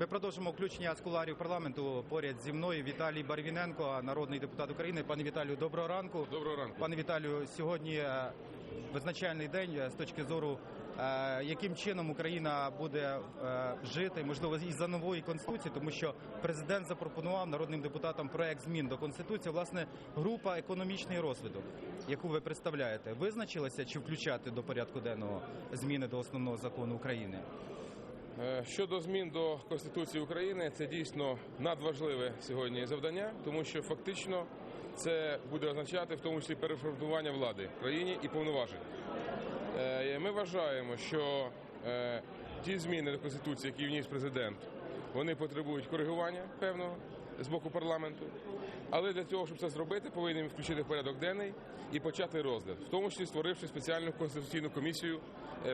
Ми продовжимо включення з куларів парламенту. Поряд зі мною Віталій Барвіненко, народний депутат України. Пане Віталію, доброго ранку. Доброго ранку. Пане Віталію, сьогодні е, визначальний день е, з точки зору, е, яким чином Україна буде жити, можливо, і за нової конституції, тому що президент запропонував народним депутатам проект змін до конституції. Власне, група економічний розвиток, яку ви представляєте, визначилася чи включати до порядку денного зміни до основного закону України. Е, Щодо змін до Конституції України, це дійсно надважливе сьогодні завдання, тому що фактично це буде означати в тому числі переформатування влади в країні і повноважень. Е, Ми вважаємо, що е, ті зміни до Конституції, які вніс президент, вони потребують коригування певного з боку парламенту. Але для того, щоб це зробити, повинні включити в порядок денний і почати розгляд, в тому числі створивши спеціальну конституційну комісію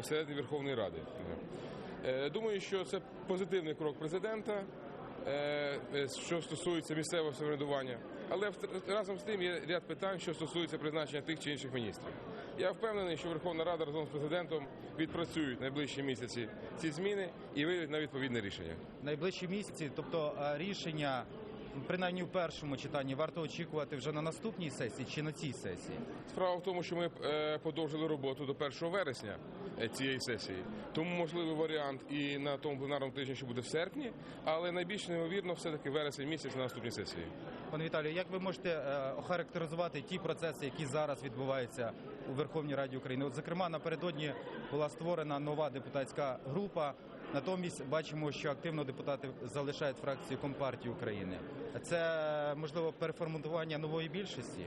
всередині Верховної Ради. Е, Думаю, що це позитивний крок президента, е, е, що стосується місцевого самоврядування, але разом з тим є ряд питань, що стосується призначення тих чи інших міністрів. Я впевнений, що Верховна Рада разом з президентом відпрацюють найближчі місяці ці зміни і вийдуть на відповідне рішення. найближчі місяці, тобто рішення, принаймні в першому читанні, варто очікувати вже на наступній сесії чи на цій сесії. Справа в тому, що ми е, подовжили роботу до 1 вересня е, цієї сесії. Тому можливий варіант і на тому пленарному тижні, що буде в серпні, але найбільш неймовірно все-таки вересень місяць на наступній сесії. Пане Віталію, як ви можете е, охарактеризувати ті процеси, які зараз відбуваються у Верховній Раді України? От, зокрема, напередодні була створена нова депутатська група. Натомість бачимо, що активно депутати залишають фракцію Компартії України. Це можливо переформатування нової більшості.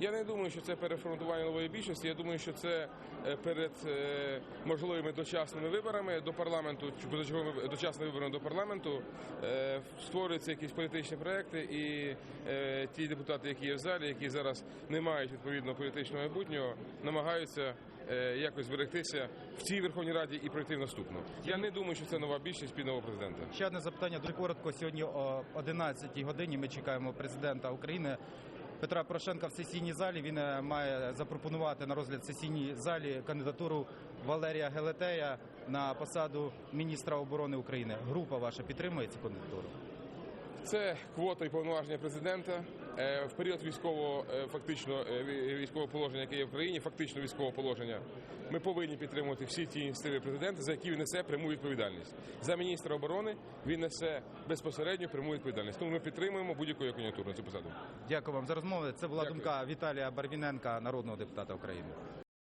Я не думаю, що це переформатування нової більшості. Я думаю, що це е, перед е, можливими дочасними виборами до парламенту, дочасними виборами до парламенту е, створюються якісь політичні проекти, і ті депутати, які є в залі, які зараз не мають відповідного політичного майбутнього, намагаються якось зберегтися в цій Верховній Раді і пройти в наступну. Я не думаю, що це нова більшість під нового президента. Ще одне запитання дуже коротко. Сьогодні о 11 годині ми чекаємо президента України Петра Порошенка в сесійній залі. Він е, має запропонувати на розгляд сесійній залі кандидатуру Валерія Гелетея на посаду міністра оборони України. Група ваша підтримує цю кандидатуру? Це квота і повноваження президента Е, в період військового е, фактично е, військового положення, яке є в країні, фактично військового положення. Ми повинні підтримувати всі ті ініціативи президента, за які він несе пряму відповідальність. За міністра оборони він несе безпосередньо пряму відповідальність. Тому ми підтримуємо будь-яку кон'юнктуру на цю посаду. Дякую вам за розмову. Це була Дякую. думка Віталія Барвіненка, народного депутата України.